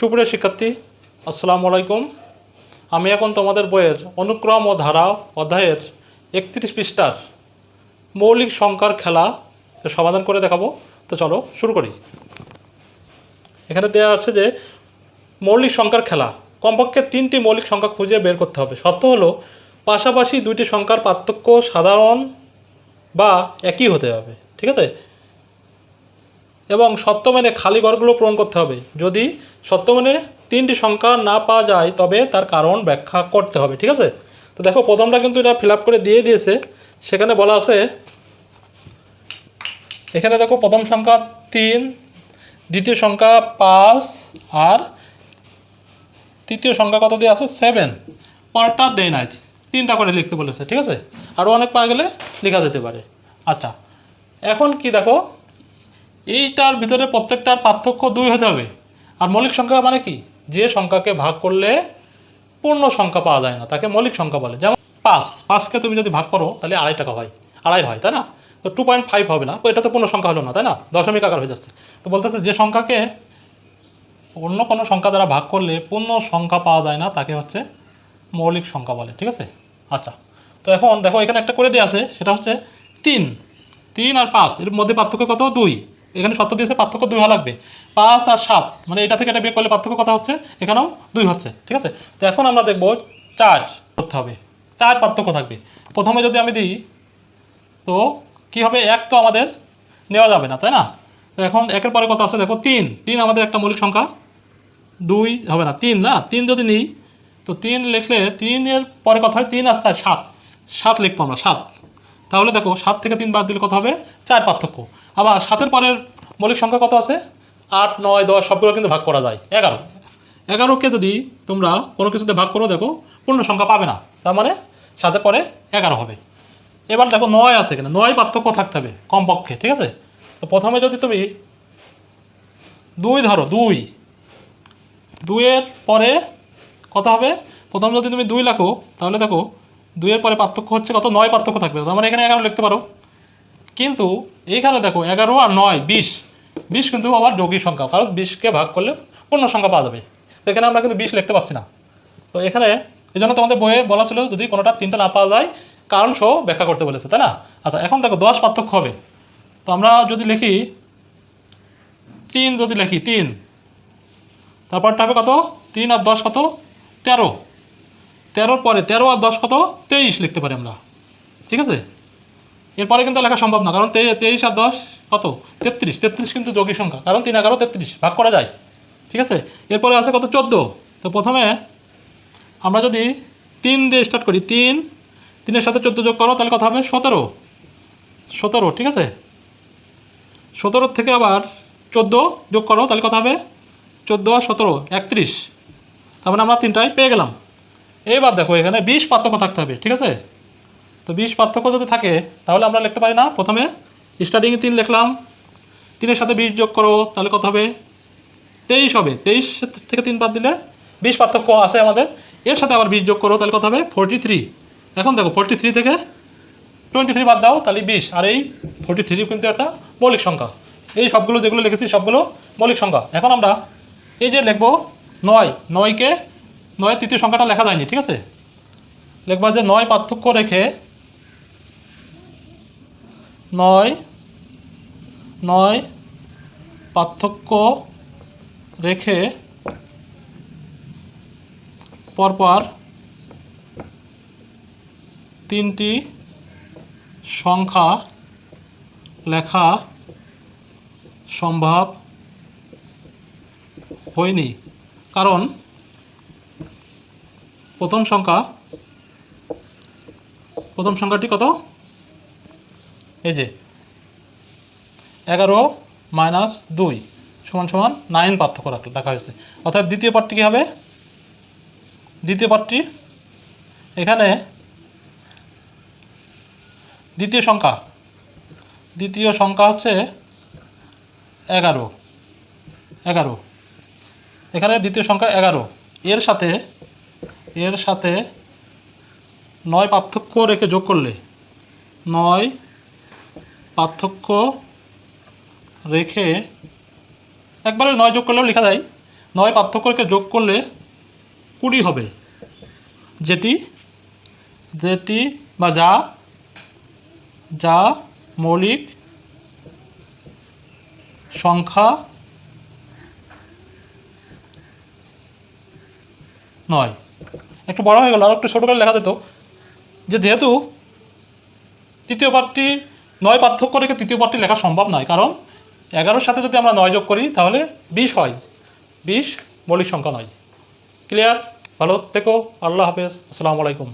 সুপ্রিয় শিক্ষার্থী, আসসালামু আলাইকুম। আমি এখন তোমাদের বইয়ের অনুক্রম ও ধারা অধ্যায়ের একত্রিশ পৃষ্ঠার মৌলিক সংখ্যার খেলা সমাধান করে দেখাবো। তো চলো শুরু করি। এখানে দেওয়া আছে যে মৌলিক সংখ্যার খেলা। কমপক্ষে তিনটি মৌলিক সংখ্যা খুঁজে বের করতে হবে। শর্ত হলো, পাশাপাশি দুইটি সংখ্যার পার্থক্য সাধারণ বা একই হতে হবে। ঠিক আছে? এবং সত্য মেনে খালি ঘরগুলো পূরণ করতে হবে। যদি সত্য মেনে তিনটি সংখ্যা না পাওয়া যায়, তবে তার কারণ ব্যাখ্যা করতে হবে, ঠিক আছে? তো দেখো, প্রথমটা কিন্তু এটা ফিল করে দিয়ে দিয়েছে। সেখানে বলা আছে, এখানে দেখো, প্রথম সংখ্যা তিন, দ্বিতীয় সংখ্যা পাঁচ, আর তৃতীয় সংখ্যা কত দিয়ে আছে? সেভেন পরেরটা দেয় নাই, তিনটা করে লিখতে বলেছে, ঠিক আছে? আরও অনেক পাওয়া গেলে লেখা যেতে পারে। আচ্ছা এখন কি দেখো, এইটার ভিতরে প্রত্যেকটার পার্থক্য দুই হতে হবে। আর মৌলিক সংখ্যা মানে কি? যে সংখ্যাকে ভাগ করলে পূর্ণ সংখ্যা পাওয়া যায় না, তাকে মৌলিক সংখ্যা বলে। যেমন পাঁচ, পাঁচকে তুমি যদি ভাগ করো, তাহলে আড়াই টাকা হয়, আড়াই হয়, তাই না? তো টু পয়েন্ট ফাইভ হবে না এটা তো পূর্ণ সংখ্যা হলো না, তাই না? দশমিক আকার হয়ে যাচ্ছে। তো বলতেছে যে সংখ্যাকে অন্য কোনো সংখ্যা দ্বারা ভাগ করলে পূর্ণ সংখ্যা পাওয়া যায় না, তাকে হচ্ছে মৌলিক সংখ্যা বলে, ঠিক আছে? আচ্ছা তো এখন দেখো এখানে একটা করে দেওয়া আছে, সেটা হচ্ছে তিন তিন আর পাঁচ, এর মধ্যে পার্থক্য কত? দুই। এখানে সত্য দিয়েছে পার্থক্য দুই হওয়া লাগবে। পাঁচ আর সাত মানে এটা থেকে এটা বিয়োগ করলে পার্থক্য কথা হচ্ছে? এখানেও দুই হচ্ছে, ঠিক আছে? তো এখন আমরা দেখব চার করতে হবে। চার পার্থক্য থাকবে। প্রথমে যদি আমি দিই, তো কি হবে? এক তো আমাদের নেওয়া যাবে না, তাই না? এখন একের পরে কথা আছে? দেখো তিন। তিন আমাদের একটা মৌলিক সংখ্যা। দুই হবে না, তিন না? তিন যদি নিই, তো তিন লিখলে তিনের পরে কথা হয়? তিন হয় সাত। সাত লিখব আমরা, সাত। তাহলে দেখো, সাত থেকে তিন বাদ দিলে কত হবে? চার পার্থক্য। আবার সাতের পরের মৌলিক সংখ্যা কত আছে? আট, নয়, দশ, সবগুলো কিন্তু ভাগ করা যায়। এগারো। এগারোকে যদি তোমরা কোনো কিছুতে ভাগ করো, দেখো, পূর্ণ সংখ্যা পাবে না। তার মানে সাতের পরে এগারো হবে। এবার দেখো নয় আছে এখানে নয় পার্থক্য থাকতে হবে কমপক্ষে, ঠিক আছে? তো প্রথমে যদি তুমি দুই ধরো, দুই। দুইয়ের পরে কত হবে? প্রথম যদি তুমি দুই লাখো, তাহলে দেখো দুইয়ের পরে পার্থক্য হচ্ছে কত? নয় পার্থক্য থাকবে। তার মানে এখানে এগারো লিখতে পারো। কিন্তু এইখানে দেখো, এগারো আর নয়, বিশ। বিশ কিন্তু আবার যৌগিক সংখ্যা, কারণ বিশকে ভাগ করলে পূর্ণ সংখ্যা পাওয়া যাবে। তো এখানে আমরা কিন্তু বিশ লিখতে পারছি না। তো এখানে এই জন্য তোমাদের বইয়ে বলা ছিল, যদি কোনোটা তিনটা না পাওয়া যায়, কারণ সহ ব্যাখ্যা করতে বলেছে, তাই না? আচ্ছা এখন দেখো, দশ পার্থক্য হবে। তো আমরা যদি লিখি, তিন যদি লিখি, তিন। তারপরটা হবে কত? তিন আর দশ কত? তেরো। তেরোর পরে তেরো আর দশ কত? তেইশ লিখতে পারি আমরা। ঠিক আছে? এরপরে কিন্তু লেখা সম্ভব না, কারণ তেইশ আর দশ কত? তেত্রিশ তেত্রিশ কিন্তু যোগী সংখ্যা, কারণ তিন এগারো, তেত্রিশ, ভাগ করা যায়, ঠিক আছে? এরপরে আছে কত? চোদ্দ, তো প্রথমে আমরা যদি তিন দিয়ে স্টার্ট করি, তিন, তিনের সাথে চোদ্দ যোগ করো, তাহলে কথা হবে? সতেরো সতেরো, ঠিক আছে? সতেরোর থেকে আবার চোদ্দ যোগ করো, তাহলে কথা হবে? চোদ্দ আর সতেরো, একত্রিশ, তার মানে আমরা তিনটাই পেয়ে গেলাম। এবার দেখো, এখানে বিশ পার্থক্য থাকতে হবে, ঠিক আছে? তো বিশ পার্থক্য যদি থাকে, তাহলে আমরা লিখতে পারি না। প্রথমে স্টার্টিংয়ে তিন লিখলাম। তিনের সাথে বিশ যোগ করো, তাহলে কত হবে? তেইশ হবে। তেইশ থেকে তিন বাদ দিলে বিশ পার্থক্য আছে আমাদের। এর সাথে আবার বিশ যোগ করো, তাহলে কত হবে? ফোরটি থ্রি এখন দেখো ফোরটি থ্রি থেকে টোয়েন্টি থ্রি বাদ দাও, তাহলে বিশ। আর এই ফোরটি থ্রি কিন্তু একটা মৌলিক সংখ্যা। এই সবগুলো যেগুলো লিখেছি, সবগুলো মৌলিক সংখ্যা। এখন আমরা এই যে লিখব নয়, নয়কে নয় তৃতীয় সংখ্যাটা লেখা যায়নি, ঠিক আছে? লিখবা যে নয় পার্থক্য রেখে নয় নয়, পার্থক্য রেখে পরপর তিনটি সংখ্যা লেখা সম্ভব হয়নি। কারণ প্রথম সংখ্যা, প্রথম সংখ্যাটি কত? এই যে, এগারো মাইনাস দুই সমান সমান নাইন পার্থক্য রাখ- হয়েছে। অর্থাৎ দ্বিতীয় পার্টটি কী হবে? দ্বিতীয় পার্টটি এখানে দ্বিতীয় সংখ্যা দ্বিতীয় সংখ্যা হচ্ছে এগারো এগারো। এখানে দ্বিতীয় সংখ্যা এগারো। এর সাথে এর সাথে নয় পার্থক্য রেখে যোগ করলে নয় পার্থক্য রেখে একবারে নয় যোগ করলেও লেখা যায়। নয় পার্থক্যকে যোগ করলে কুড়ি হবে। যেটি যেটি বা যা যা মৌলিক সংখ্যা নয়। একটু বড় হয়ে গেল আর একটু ছোটো করে লেখা যেত। যে যেহেতু তৃতীয় পার্টটি নয় পার্থক্য রেখে তৃতীয় পদটি লেখা সম্ভব নয়, কারণ এগারোর সাথে যদি আমরা নয় যোগ করি, তাহলে বিশ হয়। বিশ মৌলিক সংখ্যা নয়। ক্লিয়ার ভালো থেকো। আল্লাহ হাফেজ। আসসালামু আলাইকুম।